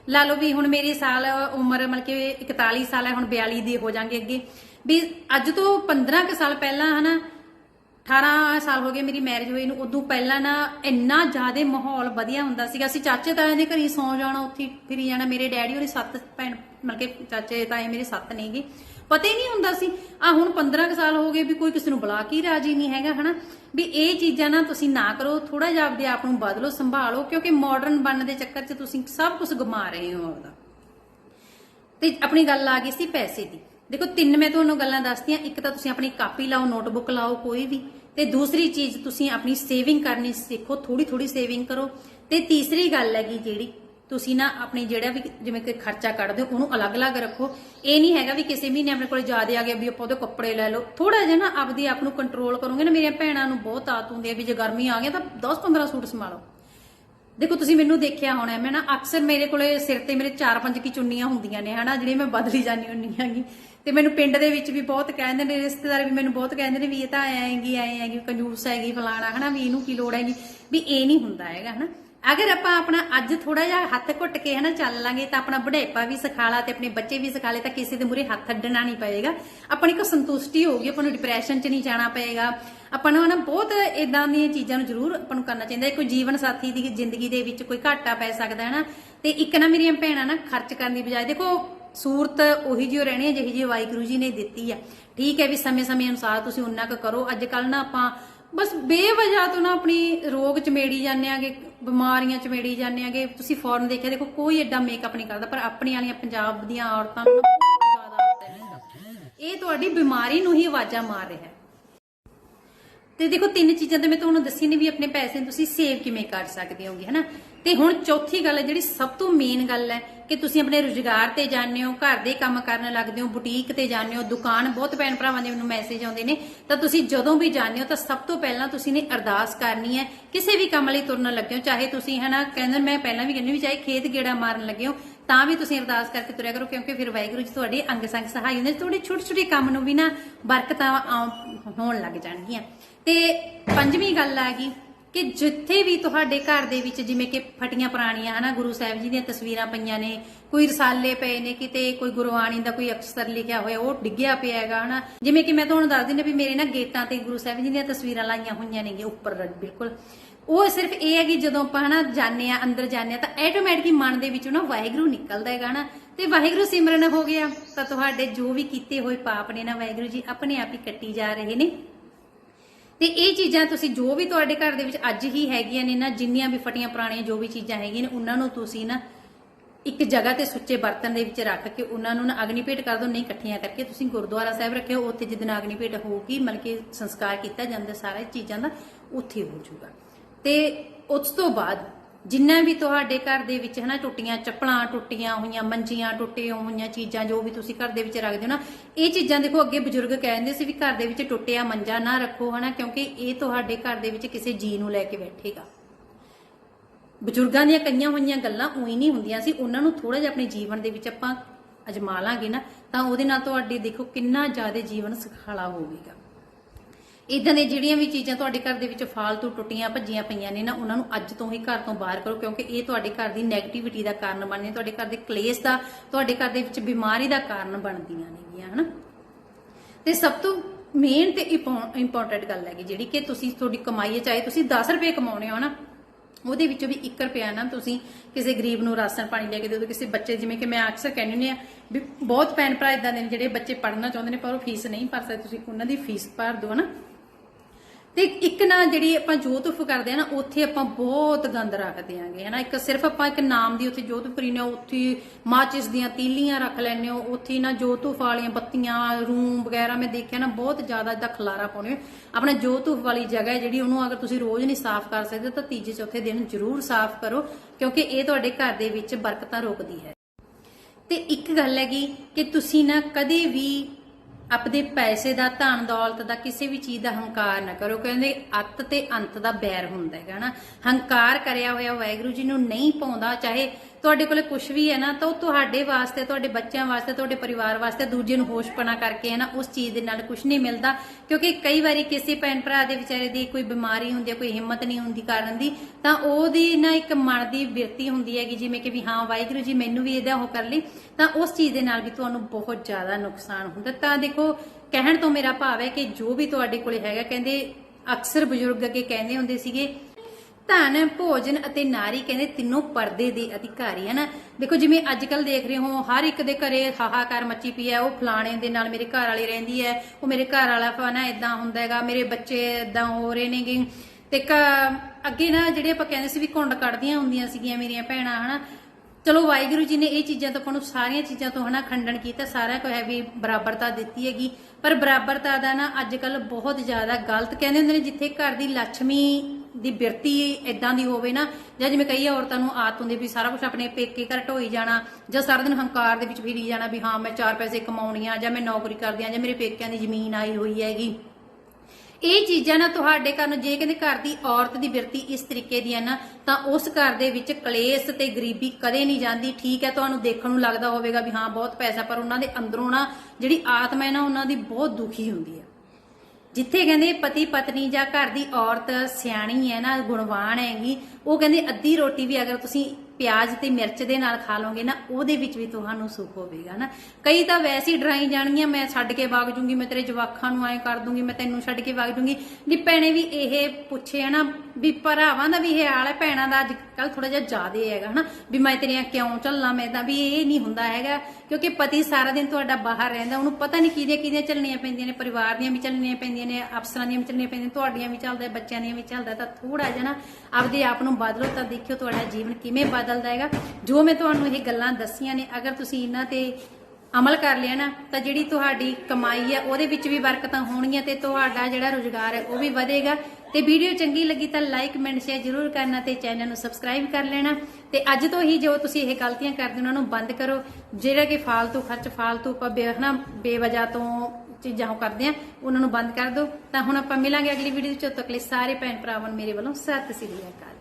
ਲਾ ਲਓ ਵੀ ਹੁਣ ਮੇਰੀ ਸਾਲ ਉਮਰ ਮਤਲਬ ਕਿ 41 ਸਾਲ ਹੈ, ਹੁਣ 42 ਦੀ ਹੋ ਜਾਾਂਗੇ ਅੱਗੇ। ਵੀ ਅੱਜ ਤੋਂ 15 ਕੁ ਸਾਲ ਪਹਿਲਾਂ ਹਨਾ 18 ਸਾਲ ਹੋ ਗਏ ਮੇਰੀ ਮੈਰਿਜ ਹੋਈ ਨੂੰ, ਉਦੋਂ ਪਹਿਲਾਂ ਨਾ ਇੰਨਾ ਜ਼ਿਆਦਾ ਮਾਹੌਲ ਵਧੀਆ ਹੁੰਦਾ ਸੀਗਾ। ਅਸੀਂ ਚਾਚੇ ਤਾਏ ਦੇ ਘਰੀ ਸੌ ਜਾਣਾ ਉੱਥੇ ਹੀ ਫਿਰੀ ਜਾਣਾ। ਮੇਰੇ ਡੈਡੀ ਹੋਰੀ ਸੱਤ ਭੈਣ, ਮਤਲਬ ਕਿ ਚਾਚੇ ਤਾਏ ਮੇਰੇ ਸੱਤ ਨੇਗੇ। ਪਤਾ ਹੀ ਨਹੀਂ ਹੁੰਦਾ ਸੀ। ਆ ਹੁਣ 15 ਸਾਲ ਹੋ ਗਏ ਵੀ ਕੋਈ ਕਿਸੇ ਨੂੰ ਬੁਲਾ ਕੇ ਰਾਜੀ ਨਹੀਂ ਹੈਗਾ, ਹਨਾ? ਵੀ ਇਹ ਚੀਜ਼ਾਂ ਨਾ ਤੁਸੀਂ ਨਾ ਕਰੋ ਥੋੜਾ ਜਿਹਾ ਆਪਦੇ ਆਪ ਨੂੰ ਬਦਲੋ, ਸੰਭਾਲੋ, ਕਿਉਂਕਿ ਮਾਡਰਨ ਬਣਨ ਦੇ ਚੱਕਰ 'ਚ ਤੁਸੀਂ ਸਭ ਕੁਝ ਗਮਾ ਰਹੇ ਹੋ ਆਪਦਾ। ਤੇ ਆਪਣੀ ਗੱਲ ਆ ਗਈ ਸੀ ਪੈਸੇ ਦੀ। ਦੇਖੋ, ਤਿੰਨ ਮੈਂ ਤੁਹਾਨੂੰ ਗੱਲਾਂ ਦੱਸਤੀਆਂ, ਇੱਕ ਤਾਂ ਤੁਸੀਂ ਆਪਣੀ ਕਾਪੀ ਲਾਓ ਨੋਟਬੁੱਕ ਲਾਓ, ਕੋਈ ਵੀ। ਤੇ ਦੂਸਰੀ ਚੀਜ਼ ਤੁਸੀਂ ਆਪਣੀ ਸੇਵਿੰਗ ਕਰਨੀ ਸਿੱਖੋ ਥੋੜੀ ਥੋੜੀ ਸੇਵਿੰਗ ਕਰੋ। ਤੇ ਤੀਸਰੀ ਗੱਲ ਹੈਗੀ ਜਿਹੜੀ ਤੁਸੀਂ ਨਾ ਆਪਣੀ ਜਿਹੜਾ ਵੀ ਜਿਵੇਂ ਕਿ ਖਰਚਾ ਕੱਢਦੇ ਹੋ, ਉਹਨੂੰ ਅਲੱਗ-ਅਲੱਗ ਰੱਖੋ। ਇਹ ਨਹੀਂ ਹੈਗਾ ਵੀ ਕਿਸੇ ਮਹੀਨੇ ਆਪਣੇ ਕੋਲ ਜ਼ਿਆਦਾ ਆ ਗਿਆ ਵੀ ਆਪਾਂ ਉਹਦੇ ਕੱਪੜੇ ਲੈ ਲਓ। ਥੋੜਾ ਜਿਹਾ ਨਾ ਆਪਦੀ ਆਪ ਨੂੰ ਕੰਟਰੋਲ ਕਰੋਗੇ ਨਾ, ਮੇਰੀਆਂ ਭੈਣਾਂ ਨੂੰ ਬਹੁਤ ਆਦਤ ਹੁੰਦੀ ਹੈ ਵੀ ਜੇ ਗਰਮੀ ਆ ਗਈ ਤਾਂ 10-15 ਸੂਟ ਸੰਭਾਲੋ। ਦੇਖੋ, ਤੁਸੀਂ ਮੈਨੂੰ ਦੇਖਿਆ ਹੋਣਾ, ਮੈਂ ਨਾ ਅਕਸਰ ਮੇਰੇ ਕੋਲੇ ਸਿਰ ਤੇ ਮੇਰੇ 4-5 ਕੀ ਚੁੰਨੀਆਂ ਹੁੰਦੀਆਂ ਨੇ, ਹਨਾ, ਜਿਹੜੀਆਂ ਮੈਂ ਬਦਲੀ ਜਾਂਦੀ ਹੁੰਨੀ ਹੈਗੀ। ਤੇ ਮੈਨੂੰ ਪਿੰਡ ਦੇ ਵਿੱਚ ਵੀ ਬਹੁਤ ਕਹਿੰਦੇ ਨੇ, ਰਿਸ਼ਤੇਦਾਰ ਵੀ ਮੈਨੂੰ ਬਹੁਤ ਕਹਿੰਦੇ ਨੇ ਵੀ ਇਹ ਤਾਂ ਆਏਗੀ ਆਏ ਹੈਗੀ, ਕੰਜੂਸ ਹੈਗੀ, ਫਲਾਣਾ, ਹਨਾ, ਵੀ ਇਹਨੂੰ ਕੀ ਲੋੜ ਹੈਗੀ? ਵੀ ਇਹ ਨਹੀਂ ਹੁੰਦਾ ਹੈਗਾ, ਹਨਾ। ਅਗਰ ਆਪਾਂ ਆਪਣਾ ਅੱਜ ਥੋੜਾ ਜਿਹਾ ਹੱਥ ਘੁੱਟ ਕੇ ਹਨਾ ਚੱਲ ਲਾਂਗੇ ਤਾਂ ਆਪਣਾ ਬੁਢੇਪਾ ਵੀ ਸਿਖਾਲਾ ਤੇ ਆਪਣੇ ਬੱਚੇ ਵੀ ਸਿਖਾਲੇ ਤਾਂ ਕਿਸੇ ਦੇ ਮੂਰੇ ਹੱਥ ਅੱਡਣਾ ਨਹੀਂ ਪਏਗਾ। ਆਪਣੀ ਕੋ ਸੰਤੁਸ਼ਟੀ ਹੋਊਗੀ, ਆਪਾਂ ਨੂੰ ਡਿਪਰੈਸ਼ਨ 'ਚ ਨਹੀਂ ਜਾਣਾ ਪਏਗਾ। ਆਪਾਂ ਨੂੰ ਨਾ ਬਹੁਤ ਇਦਾਂ ਦੀਆਂ ਚੀਜ਼ਾਂ ਨੂੰ ਜ਼ਰੂਰ ਆਪਾਂ ਨੂੰ ਕਰਨਾ ਚਾਹੀਦਾ। ਕੋਈ ਜੀਵਨ ਸਾਥੀ ਦੀ ਜ਼ਿੰਦਗੀ ਦੇ ਵਿੱਚ ਕੋਈ ਘਾਟਾ ਪੈ ਸਕਦਾ ਹੈ ਨਾ ਤੇ ਇੱਕ ਨਾ ਮੇਰੀਆਂ ਭੈਣਾਂ ਨਾ ਖਰਚ ਕਰਨ ਦੀ ਬਜਾਏ ਦੇਖੋ, ਸੂਰਤ ਉਹੀ ਜਿਹੀ ਰਹਿਣੀ ਹੈ ਜਿਹੀ ਜਿਹੀ ਵਾਹਿਗੁਰੂ ਜੀ ਨੇ ਦਿੱਤੀ ਆ। ਠੀਕ ਹੈ ਵੀ ਸਮੇਂ-ਸਮੇਂ ਅਨੁਸਾਰ ਤੁਸੀਂ ਉਨਾ ਕੁ ਕਰੋ। ਅੱਜ ਕੱਲ ਨਾ ਆਪਾਂ ਬਸ ਬੇਵਜ੍ਹਾ ਤੋਂ ਨਾ ਆਪਣੀ ਰੋਗ ਚਮੇੜੀ ਜਾਂਦੇ ਆਗੇ, ਬਿਮਾਰੀਆਂ ਚਮੇੜੀ ਜਾਂਦੇ ਆਗੇ, ਤੁਸੀਂ ਫੋਰਨ ਦੇਖਿਆ, ਦੇਖੋ ਕੋਈ ਐਡਾ ਮੇਕਅਪ ਨਹੀਂ ਕਰਦਾ, ਪਰ ਆਪਣੀ ਵਾਲੀਆਂ ਪੰਜਾਬ ਦੀਆਂ ਔਰਤਾਂ ਨੂੰ ਬਹੁਤ ਜ਼ਿਆਦਾ ਆਦਤ ਇਹ ਤੁਹਾਡੀ ਬਿਮਾਰੀ ਨੂੰ ਹੀ ਆਵਾਜ਼ਾਂ ਮਾਰ ਰਿਹਾ ਹੈ। ਤੇ ਦੇਖੋ, ਤਿੰਨ ਚੀਜ਼ਾਂ ਤੇ ਮੈਂ ਤੁਹਾਨੂੰ ਦੱਸੀ ਨੇ ਵੀ ਆਪਣੇ ਪੈਸੇ ਤੁਸੀਂ ਸੇਵ ਕਿਵੇਂ ਕਰ ਸਕਦੇ ਹੋਗੇ, ਹਨਾ? ਤੇ ਹੁਣ ਚੌਥੀ ਗੱਲ ਹੈ, ਜਿਹੜੀ ਸਭ ਤੋਂ ਮੇਨ ਗੱਲ ਹੈ ਕਿ ਤੁਸੀਂ ਆਪਣੇ ਰੁਜ਼ਗਾਰ ਤੇ ਜਾਂਦੇ ਹੋ, ਘਰ ਦੇ ਕੰਮ ਕਰਨ ਲੱਗਦੇ ਹੋ ਬੁਟੀਕ ਤੇ ਜਾਂਦੇ ਹੋ, ਦੁਕਾਨ, ਬਹੁਤ ਭੈਣ ਭਰਾਵਾਂ ਦੇ ਮੈਨੂੰ ਮੈਸੇਜ ਆਉਂਦੇ ਨੇ, ਤਾਂ ਤੁਸੀਂ ਜਦੋਂ ਵੀ ਜਾਂਦੇ ਹੋ, ਤਾਂ ਸਭ ਤੋਂ ਪਹਿਲਾਂ ਤੁਸੀਂ ਨੇ ਅਰਦਾਸ ਕਰਨੀ ਹੈ, ਕਿਸੇ ਵੀ ਕੰਮ ਲਈ ਤੁਰਨ ਲੱਗੇ ਹੋ, ਚਾਹੇ ਤੁਸੀਂ, ਹਨਾ, ਕਹਿੰਦੇ ਮੈਂ ਪਹਿਲਾਂ ਵੀ ਕਹਿੰਦੀ ਵੀ ਚਾਹੇ ਖੇਤ ਗੇੜਾ ਮਾਰਨ ਲੱਗੇ ਹੋ ਤਾਂ ਵੀ ਤੁਸੀਂ ਅਰਦਾਸ ਕਰਕੇ ਤੁਰਿਆ ਕਰੋ, ਕਿਉਂਕਿ ਫਿਰ ਵਾਹਿਗੁਰੂ ਜੀ ਤੁਹਾਡੇ ਅੰਗ ਸੰਗ ਸਹਾਈ ਹੁੰਦੇ ਤੁਹਾਡੇ ਛੋਟੇ ਛੋਟੇ ਕੰਮ ਨੂੰ ਵੀ ਨਾ ਬਰਕਤਾਂ ਹੋਣ ਲੱਗ ਜਾਣਗੀਆਂ। ਤੇ ਪੰਜਵੀਂ ਗੱਲ ਆ ਗਈ ਕਿ ਜਿੱਥੇ ਵੀ ਤੁਹਾਡੇ ਘਰ ਦੇ ਵਿੱਚ ਜਿਵੇਂ ਕਿ ਫਟੀਆਂ ਪੁਰਾਣੀਆਂ, ਹਨਾ, ਗੁਰੂ ਸਾਹਿਬ ਜੀ ਦੀਆਂ ਤਸਵੀਰਾਂ ਪਈਆਂ ਨੇ, ਕੋਈ ਰਸਾਲੇ ਪਏ ਨੇ, ਕਿਤੇ ਕੋਈ ਗੁਰਬਾਣੀ ਦਾ ਕੋਈ ਅਕਸਰ ਲਿਖਿਆ ਹੋਇਆ, ਉਹ ਡਿੱਗਿਆ ਪਿਆ ਹੈਗਾ, ਹਨਾ। ਜਿਵੇਂ ਕਿ ਮੈਂ ਤੁਹਾਨੂੰ ਦੱਸ ਦਿੰਦੀ ਵੀ ਮੇਰੇ ਨਾ ਗੇਟਾਂ ਤੇ ਗੁਰੂ ਸਾਹਿਬ ਜੀ ਦੀਆਂ ਤਸਵੀਰਾਂ ਲਾਈਆਂ ਹੋਈਆਂ ਨੇਗੇ ਉੱਪਰ ਬਿਲਕੁਲ। ਉਹ ਸਿਰਫ ਇਹ ਹੈ ਕਿ ਜਦੋਂ ਆਪਾਂ ਹਨਾ ਜਾਂਦੇ ਆ ਅੰਦਰ ਜਾਂਦੇ ਆ ਤਾਂ ਆਟੋਮੈਟਿਕਲੀ ਮਨ ਦੇ ਵਿੱਚੋਂ ਨਾ ਵਾਹਿਗੁਰੂ ਨਿਕਲਦਾ ਹੈਗਾ ਨਾ ਤੇ ਵਾਹਿਗੁਰੂ ਸਿਮਰਨ ਹੋ ਗਿਆ। ਤਾਂ ਤੁਹਾਡੇ ਜੋ ਵੀ ਕੀਤੇ ਹੋਏ ਪਾਪ ਨੇ ਨਾ ਵਾਹਿਗੁਰੂ ਜੀ, ਆਪਣੇ ਆਪ ਹੀ ਕੱਟੀ ਜਾ ਰਹੇ ਨੇ। ਤੇ ਇਹ ਚੀਜ਼ਾਂ ਤੁਸੀਂ ਜੋ ਵੀ ਤੁਹਾਡੇ ਘਰ ਦੇ ਵਿੱਚ ਅੱਜ ਹੀ ਹੈਗੀਆਂ ਨੇ ਨਾ, ਜਿੰਨੀਆਂ ਵੀ ਫਟੀਆਂ ਪੁਰਾਣੀਆਂ ਜੋ ਵੀ ਚੀਜ਼ਾਂ ਹੈਗੀਆਂ ਨੇ, ਉਹਨਾਂ ਨੂੰ ਤੁਸੀਂ ਨਾ ਇੱਕ ਜਗ੍ਹਾ ਤੇ ਸੁੱਚੇ ਬਰਤਨ ਦੇ ਵਿੱਚ ਰੱਖ ਕੇ ਉਹਨਾਂ ਨੂੰ ਨਾ ਅਗਨੀ ਭੇਟ ਕਰ ਦਿਓ, ਨਹੀਂ ਇਕੱਠੀਆਂ ਕਰਕੇ ਤੁਸੀਂ ਗੁਰਦੁਆਰਾ ਸਾਹਿਬ ਰੱਖਿਓ, ਉੱਥੇ ਜਿੱਦਣ ਅਗਨੀ ਭੇਟ ਹੋਊਗੀ ਮਤਲਬ ਕਿ ਸੰਸਕਾਰ ਕੀਤਾ ਜਾਂਦਾ, ਸਾਰਾ ਚੀਜ਼ਾਂ ਦਾ ਉੱਥੇ ਹੋ ਜਾਊਗਾ। ਤੇ ਉਸ ਤੋਂ ਬਾਅਦ ਜਿੰਨਾ ਵੀ ਤੁਹਾਡੇ ਘਰ ਦੇ ਵਿੱਚ ਹਨਾ ਟੁੱਟੀਆਂ, ਚੱਪਲਾਂ ਟੁੱਟੀਆਂ ਹੋਈਆਂ, ਮੰਜੀਆਂ ਟੁੱਟੀਆਂ ਹੋਈਆਂ ਚੀਜ਼ਾਂ ਜੋ ਵੀ ਤੁਸੀਂ ਘਰ ਦੇ ਵਿੱਚ ਰੱਖਦੇ ਹੋ ਨਾ, ਇਹ ਚੀਜ਼ਾਂ ਦੇਖੋ ਅੱਗੇ ਬਜ਼ੁਰਗ ਕਹਿੰਦੇ ਸੀ ਵੀ ਘਰ ਦੇ ਵਿੱਚ ਟੁੱਟਿਆ ਮੰਜਾ ਨਾ ਰੱਖੋ ਹਨਾ, ਕਿਉਂਕਿ ਇਹ ਤੁਹਾਡੇ ਘਰ ਦੇ ਵਿੱਚ ਕਿਸੇ ਜੀ ਨੂੰ ਲੈ ਕੇ ਬੈਠੇਗਾ। ਬਜ਼ੁਰਗਾਂ ਦੀਆਂ ਕਈਆਂ ਹੋਈਆਂ ਗੱਲਾਂ ਉਹੀ ਨਹੀਂ ਹੁੰਦੀਆਂ ਸੀ, ਉਹਨਾਂ ਨੂੰ ਥੋੜਾ ਜਿਹਾ ਆਪਣੇ ਜੀਵਨ ਦੇ ਵਿੱਚ ਆਪਾਂ ਅਜਮਾ ਲਾਂਗੇ ਨਾ, ਤਾਂ ਉਹਦੇ ਨਾਲ ਤੁਹਾਡੇ ਦੇਖੋ ਕਿੰਨਾ ਜ਼ਿਆਦਾ ਜੀਵਨ ਸੁਖਾਲਾ ਹੋਵੇਗਾ। ਇਦਾਂ ਦੀਆਂ ਜਿਹੜੀਆਂ ਵੀ ਚੀਜ਼ਾਂ ਤੁਹਾਡੇ ਘਰ ਦੇ ਵਿੱਚ ਫਾਲਤੂ ਟੁੱਟੀਆਂ ਭੱਜੀਆਂ ਪਈਆਂ ਨੇ ਨਾ, ਉਹਨਾਂ ਨੂੰ ਅੱਜ ਤੋਂ ਹੀ ਘਰ ਤੋਂ ਬਾਹਰ ਕਰੋ, ਕਿਉਂਕਿ ਇਹ ਤੁਹਾਡੇ ਘਰ ਦੀ 네ਗੇਟਿਵਿਟੀ ਦਾ ਕਾਰਨ ਬਣਨੇ ਤੁਹਾਡੇ ਘਰ ਦੇ ਕਲੇਸ਼ ਦਾ, ਤੁਹਾਡੇ ਘਰ ਦੇ ਵਿੱਚ ਬਿਮਾਰੀ ਦਾ ਕਾਰਨ ਬਣਦੀਆਂ ਨੇਗੀਆਂ, ਹਨਾ? ਤੇ ਸਭ ਤੋਂ ਮੇਨ ਤੇ ਇੰਪੋਰਟੈਂਟ ਗੱਲ ਹੈਗੀ, ਜਿਹੜੀ ਕਿ ਤੁਸੀਂ ਤੁਹਾਡੀ ਕਮਾਈ ਹੈ, ਚਾਹੇ ਤੁਸੀਂ 10 ਰੁਪਏ ਕਮਾਉਣੇ ਹੋ ਨਾ, ਉਹਦੇ ਵਿੱਚੋਂ ਵੀ 1 ਰੁਪਿਆ ਨਾ ਤੁਸੀਂ ਕਿਸੇ ਗਰੀਬ ਨੂੰ ਰਾਸ਼ਨ ਪਾਣੀ ਲੈ ਕੇ ਦਿਓ ਕਿਸੇ ਬੱਚੇ, ਜਿਵੇਂ ਕਿ ਮੈਂ ਅਕਸਰ ਕਹਿੰਦੀ ਹੁੰਦੀ ਆ ਵੀ ਬਹੁਤ ਭੈਣ ਭਰਾ ਇਦਾਂ ਦੇ ਨੇ, ਜਿਹੜੇ ਬੱਚੇ ਪੜ੍ਹਨਾ ਚਾਹੁੰਦੇ ਨੇ, ਪਰ ਉਹ ਫੀਸ ਨਹੀਂ ਭਰ ਸਕਦੇ, ਤੁਸੀਂ ਉਹਨਾਂ ਦੀ ਫੀਸ ਭਰ ਦਿਓ ਨਾ ਤੇ ਇੱਕ ਨਾ ਜਿਹੜੀ ਆਪਾਂ ਜੋਤਫ ਕਰਦੇ ਆ ਨਾ, ਉੱਥੇ ਆਪਾਂ ਬਹੁਤ ਗੰਦ ਰੱਖਦੇ ਆਂਗੇ ਹਨਾ? ਇੱਕ ਸਿਰਫ ਆਪਾਂ ਇੱਕ ਨਾਮ ਦੀ ਉੱਥੇ ਜੋਤਫ ਕਰੀਨੇ ਉੱਥੇ ਮਾਚਿਸ ਦੀਆਂ ਤੀਲੀਆਂ ਰੱਖ ਲੈਣੇ ਹੋ, ਉੱਥੇ ਨਾ ਜੋਤਫ ਵਾਲੀਆਂ ਬੱਤੀਆਂ, ਰੂਮ ਵਗੈਰਾ ਮੈਂ ਦੇਖਿਆ ਨਾ, ਬਹੁਤ ਜ਼ਿਆਦਾ ਇਦਾਂ ਖਲਾਰਾ ਪਾਉਣੇ ਆਪਣਾ ਜੋਤਫ ਵਾਲੀ ਜਗ੍ਹਾ ਜਿਹੜੀ ਉਹਨੂੰ ਅਗਰ ਤੁਸੀਂ ਰੋਜ਼ ਨਹੀਂ ਸਾਫ਼ ਕਰ ਸਕਦੇ, ਤਾਂ ਤੀਜੇ, ਚੌਥੇ ਦਿਨ ਜ਼ਰੂਰ ਸਾਫ਼ ਕਰੋ, ਕਿਉਂਕਿ ਇਹ ਤੁਹਾਡੇ ਘਰ ਦੇ ਵਿੱਚ ਬਰਕਤਾਂ ਰੋਕਦੀ ਹੈ। ਤੇ ਇੱਕ ਗੱਲ ਹੈਗੀ ਕਿ ਤੁਸੀਂ ਨਾ ਕਦੇ ਵੀ ਆਪਣੇ ਪੈਸੇ ਦਾ, ਧਨ ਦੌਲਤ ਦਾ ਕਿਸੇ ਵੀ ਚੀਜ਼ ਦਾ ਹੰਕਾਰ ਨਾ ਕਰੋ। ਕਹਿੰਦੇ ਅੱਤ ਤੇ ਅੰਤ ਦਾ ਬੈਰ ਹੁੰਦਾ ਹੈਗਾ ਨਾ। ਹੰਕਾਰ ਕਰਿਆ ਹੋਇਆ ਵਾਹਿਗੁਰੂ ਜੀ ਨੂੰ ਨਹੀਂ ਪਾਉਂਦਾ, ਚਾਹੇ ਤੁਹਾਡੇ ਕੋਲੇ ਕੁਝ ਵੀ ਹੈ ਨਾ, ਤਾਂ ਉਹ ਤੁਹਾਡੇ ਵਾਸਤੇ, ਤੁਹਾਡੇ ਬੱਚਿਆਂ ਵਾਸਤੇ, ਤੁਹਾਡੇ ਪਰਿਵਾਰ ਵਾਸਤੇ ਦੂਜੇ ਨੂੰ ਹੋਸ਼ਪਣਾ ਕਰਕੇ ਹੈ ਨਾ, ਉਸ ਚੀਜ਼ ਦੇ ਨਾਲ ਕੁਝ ਨਹੀਂ ਮਿਲਦਾ। ਕਿਉਂਕਿ ਕਈ ਵਾਰੀ ਕਿਸੇ ਭੈਣ ਭਰਾ ਦੇ ਵਿਚਾਰੇ ਦੀ ਕੋਈ ਬਿਮਾਰੀ ਹੁੰਦੀ ਹੈ, ਕੋਈ ਹਿੰਮਤ ਨਹੀਂ ਹੁੰਦੀ ਕਾਰਨ ਦੀ, ਤਾਂ ਉਹਦੀ ਨਾ ਇੱਕ ਮਨ ਦੀ ਬਿਰਤੀ ਹੁੰਦੀ ਹੈਗੀ, ਜਿਵੇਂ ਕਿ ਵੀ ਹਾਂ, ਵਾਹਿਗੁਰੂ ਜੀ ਮੈਨੂੰ ਵੀ ਇਹਦਾ ਉਹ ਕਰ ਲਈ, ਤਾਂ ਉਸ ਚੀਜ਼ ਦੇ ਨਾਲ ਵੀ ਤੁਹਾਨੂੰ ਬਹੁਤ ਜ਼ਿਆਦਾ ਨੁਕਸਾਨ ਹੁੰਦਾ। ਤਾਂ ਦੇਖੋ, ਕਹਿਣ ਤੋਂ ਮੇਰਾ ਭਾਵ ਹੈ ਕਿ ਜੋ ਵੀ ਤੁਹਾਡੇ ਕੋਲੇ ਹੈਗਾ, ਕਹਿੰਦੇ ਅਕਸਰ ਬਜ਼ੁਰਗ ਅੱਗੇ ਕਹਿੰਦੇ ਹੁੰਦੇ ਸੀਗੇ ਧਨ, ਭੋਜਨ ਅਤੇ ਨਾਰੀ ਕਹਿੰਦੇ ਤਿੰਨੋਂ ਪਰਦੇ ਦੇ ਅਧਿਕਾਰੀ ਹਨ। ਦੇਖੋ, ਜਿਵੇਂ ਅੱਜ ਕੱਲ ਦੇਖ ਰਹੇ ਹੋ, ਹਰ ਇੱਕ ਦੇ ਘਰੇ ਹਾਹਾਕਾਰ ਮੱਚੀ ਪਈ ਹੈ, ਉਹ ਫਲਾਣੇ ਦੇ ਨਾਲ ਮੇਰੇ ਘਰ ਵਾਲੀ ਰਹਿੰਦੀ ਹੈ, ਉਹ ਮੇਰੇ ਘਰ ਵਾਲਾ ਫਾਨਾ ਇਦਾਂ ਹੁੰਦਾ ਹੈਗਾ, ਮੇਰੇ ਬੱਚੇ ਇਦਾਂ ਹੋ ਰਹੇ ਨੇਗੇ। ਤੇ ਅੱਗੇ ਨਾ ਜਿਹੜੇ ਆਪਾਂ ਕਹਿੰਦੇ ਸੀ ਵੀ ਘੁੰਡ ਕੱਢਦੀਆਂ ਹੁੰਦੀਆਂ ਸੀਗੀਆਂ ਮੇਰੀਆਂ ਭੈਣਾਂ, ਹਨਾ। ਚਲੋ, ਵਾਹਿਗੁਰੂ ਜੀ ਨੇ ਇਹ ਚੀਜ਼ਾਂ ਤੋਂ ਆਪਾਂ ਨੂੰ ਸਾਰੀਆਂ ਚੀਜ਼ਾਂ ਤੋਂ, ਹਨਾ, ਖੰਡਨ ਕੀਤਾ, ਸਾਰਾ ਕੋ ਹੈ ਵੀ ਬਰਾਬਰਤਾ ਦਿੱਤੀ ਹੈਗੀ। ਪਰ ਬਰਾਬਰਤਾ ਦਾ ਨਾ ਅੱਜ ਕੱਲ ਬਹੁਤ ਜ਼ਿਆਦਾ ਗਲਤ ਕਹਿੰਦੇ ਹੁੰਦੇ ਨੇ, ਜਿੱਥੇ ਘਰ ਦੀ ਲక్ష్ਮੀ ਦੀ ਬਿਰਤੀ ਇਦਾਂ ਦੀ ਹੋਵੇ ਨਾ, ਜਾਂ ਜਿਵੇਂ ਕਈ ਔਰਤਾਂ ਨੂੰ ਆਦਤ ਹੁੰਦੀ ਵੀ ਸਾਰਾ ਕੁਝ ਆਪਣੇ ਪੇਕੇ ਘਰ ਢੋਈ ਜਾਣਾ, ਜਾਂ ਸਾਰਾ ਦਿਨ ਹੰਕਾਰ ਦੇ ਵਿੱਚ ਫਿਰੀ ਜਾਣਾ ਵੀ ਹਾਂ, ਮੈਂ ਚਾਰ ਪੈਸੇ ਕਮਾਉਣੀ ਆ, ਜਾਂ ਮੈਂ ਨੌਕਰੀ ਕਰਦੀ ਆ, ਜਾਂ ਮੇਰੇ ਪੇਕਿਆਂ ਦੀ ਜ਼ਮੀਨ ਆਈ ਹੋਈ ਹੈਗੀ। ਇਹ ਚੀਜ਼ਾਂ ਨਾ ਤੁਹਾਡੇ ਘਰ ਜੇ ਕਹਿੰਦੇ ਘਰ ਦੀ ਔਰਤ ਦੀ ਬਿਰਤੀ ਇਸ ਤਰੀਕੇ ਦੀ ਹੈ ਨਾ, ਤਾਂ ਉਸ ਘਰ ਦੇ ਵਿੱਚ ਕਲੇਸ਼ ਤੇ ਗਰੀਬੀ ਕਦੇ ਨਹੀਂ ਜਾਂਦੀ। ਠੀਕ ਹੈ, ਤੁਹਾਨੂੰ ਦੇਖਣ ਨੂੰ ਲੱਗਦਾ ਹੋਵੇਗਾ ਵੀ ਹਾਂ, ਬਹੁਤ ਪੈਸਾ, ਪਰ ਉਹਨਾਂ ਦੇ ਅੰਦਰੋਂ ਨਾ ਜਿਹੜੀ ਆਤਮਾ ਹੈ ਨਾ, ਉਹਨਾਂ ਦੀ ਬਹੁਤ ਦੁਖੀ ਹੁੰਦੀ ਹੈ ਜਿੱਥੇ ਕਹਿੰਦੇ ਪਤੀ ਪਤਨੀ ਜਾਂ ਘਰ ਦੀ ਔਰਤ ਸਿਆਣੀ ਹੈ ਨਾ, ਗੁਣਵਾਨ ਹੈਗੀ, ਉਹ ਕਹਿੰਦੇ ਅੱਧੀ ਰੋਟੀ ਵੀ ਅਗਰ ਤੁਸੀਂ ਪਿਆਜ਼ ਤੇ ਮਿਰਚ ਦੇ ਨਾਲ ਖਾ ਲੋਗੇ ਨਾ, ਉਹਦੇ ਵਿੱਚ ਵੀ ਤੁਹਾਨੂੰ ਸੁੱਖ ਹੋਵੇਗਾ ਨਾ। ਕਈ ਤਾਂ ਵੈਸੇ ਹੀ ਡਰਾਈ ਜਾਣਗੀਆਂ, ਮੈਂ ਛੱਡ ਕੇ ਵਗ ਜੂੰਗੀ, ਮੈਂ ਤੇਰੇ ਜਵਾਖਾਂ ਨੂੰ ਐ ਕਰ ਦੂੰਗੀ, ਮੈਂ ਤੈਨੂੰ ਛੱਡ ਕੇ ਵਗ ਜੂੰਗੀ। ਨੀ ਭੈਣੇ ਵੀ ਇਹ ਪੁੱਛੇ ਹਨਾ ਵੀ ਭਰਾਵਾਂ ਦਾ ਵੀ ਇਹ ਹਾਲ ਹੈ, ਭੈਣਾਂ ਦਾ ਅੱਜ ਕੱਲ ਥੋੜਾ ਜਿਹਾ ਜ਼ਿਆਦੇ ਹੈਗਾ ਹਨਾ। ਵੀ ਮੈਂ ਤੇਰੀਆਂ ਕਿਉਂ ਚੱਲਾਂ ਮੈਂ ਤਾਂ ਵੀ ਇਹ ਨਹੀਂ ਹੁੰਦਾ ਹੈਗਾ, ਕਿਉਂਕਿ ਪਤੀ ਸਾਰਾ ਦਿਨ ਤੁਹਾਡਾ ਬਾਹਰ ਰਹਿੰਦਾ, ਉਹਨੂੰ ਪਤਾ ਨਹੀਂ ਕਿਹਦੀਆਂ ਕਿਹਦੀਆਂ ਚੱਲਣੀਆਂ ਪੈਂਦੀਆਂ ਨੇ, ਪਰਿਵਾਰ ਦੀਆਂ ਵੀ ਚੱਲਣੀਆਂ ਪੈਂਦੀਆਂ ਨੇ, ਅਫਸਰਾਂ ਦੀਆਂ ਵੀ ਚੱਲਣੀਆਂ ਪੈਂਦੀਆਂ, ਤੁਹਾਡੀਆਂ ਵੀ ਚੱਲਦਾ ਬੱਚਿਆਂ ਦੀਆਂ ਵੀ ਚੱਲਦਾ ਤਾਂ ਥੋੜਾ ਜਿਹਾ ਨਾ ਆਪਦੇ ਆਪ ਨੂੰ ਬਦਲੋ, ਤਾਂ ਦੇਖਿਓ ਤੁਹਾਡਾ ਜੀਵਨ ਕਿਵੇਂ ਬਦਲ ਬਦਲਦਾ ਹੈਗਾ। ਜੋ ਮੈਂ ਤੁਹਾਨੂੰ ਇਹ ਗੱਲਾਂ ਦੱਸੀਆਂ ਨੇ, ਅਗਰ ਤੁਸੀਂ ਇਹਨਾਂ ਤੇ ਅਮਲ ਕਰ ਲਿਆ ਨਾ, ਤਾਂ ਜਿਹੜੀ ਤੁਹਾਡੀ ਕਮਾਈ ਹੈ ਉਹਦੇ ਵਿੱਚ ਵੀ ਬਰਕਤਾਂ ਹੋਣਗੀਆਂ ਤੇ ਤੁਹਾਡਾ ਜਿਹੜਾ ਰੋਜ਼ਗਾਰ ਹੈ, ਉਹ ਵੀ ਵਧੇਗਾ। ਤੇ ਵੀਡੀਓ ਚੰਗੀ ਲੱਗੀ ਤਾਂ ਲਾਈਕ ਕਮੈਂਟ ਸ਼ੇਅਰ ਜ਼ਰੂਰ ਕਰਨਾ ਤੇ ਚੈਨਲ ਨੂੰ ਸਬਸਕ੍ਰਾਈਬ ਕਰ ਲੈਣਾ। ਤੇ ਅੱਜ ਤੋਂ ਹੀ ਜੋ ਤੁਸੀਂ ਇਹ ਗਲਤੀਆਂ ਕਰਦੇ ਹੋ, ਉਹਨਾਂ ਨੂੰ ਬੰਦ ਕਰੋ। ਜਿਹੜਾ ਕਿ ਫਾਲਤੂ ਖਰਚ, ਫਾਲਤੂ ਆਪਾਂ ਬੇਹਨਾ ਬੇਵਜਾ ਤੋਂ ਚੀਜ਼ਾਂ ਕਰਦੇ ਆ, ਉਹਨਾਂ ਨੂੰ ਬੰਦ ਕਰ ਦਿਓ। ਤਾਂ ਹੁਣ ਆਪਾਂ ਮਿਲਾਂਗੇ ਅਗਲੀ ਵੀਡੀਓ ਚ ਤੱਕ ਲਈ ਸਾਰੇ ਭੈਣ ਭਰਾਵਾਂ ਨੂੰ ਮੇਰੇ ਵੱਲੋਂ ਸਤਿ ਸ੍ਰੀ ਅਕਾਲ।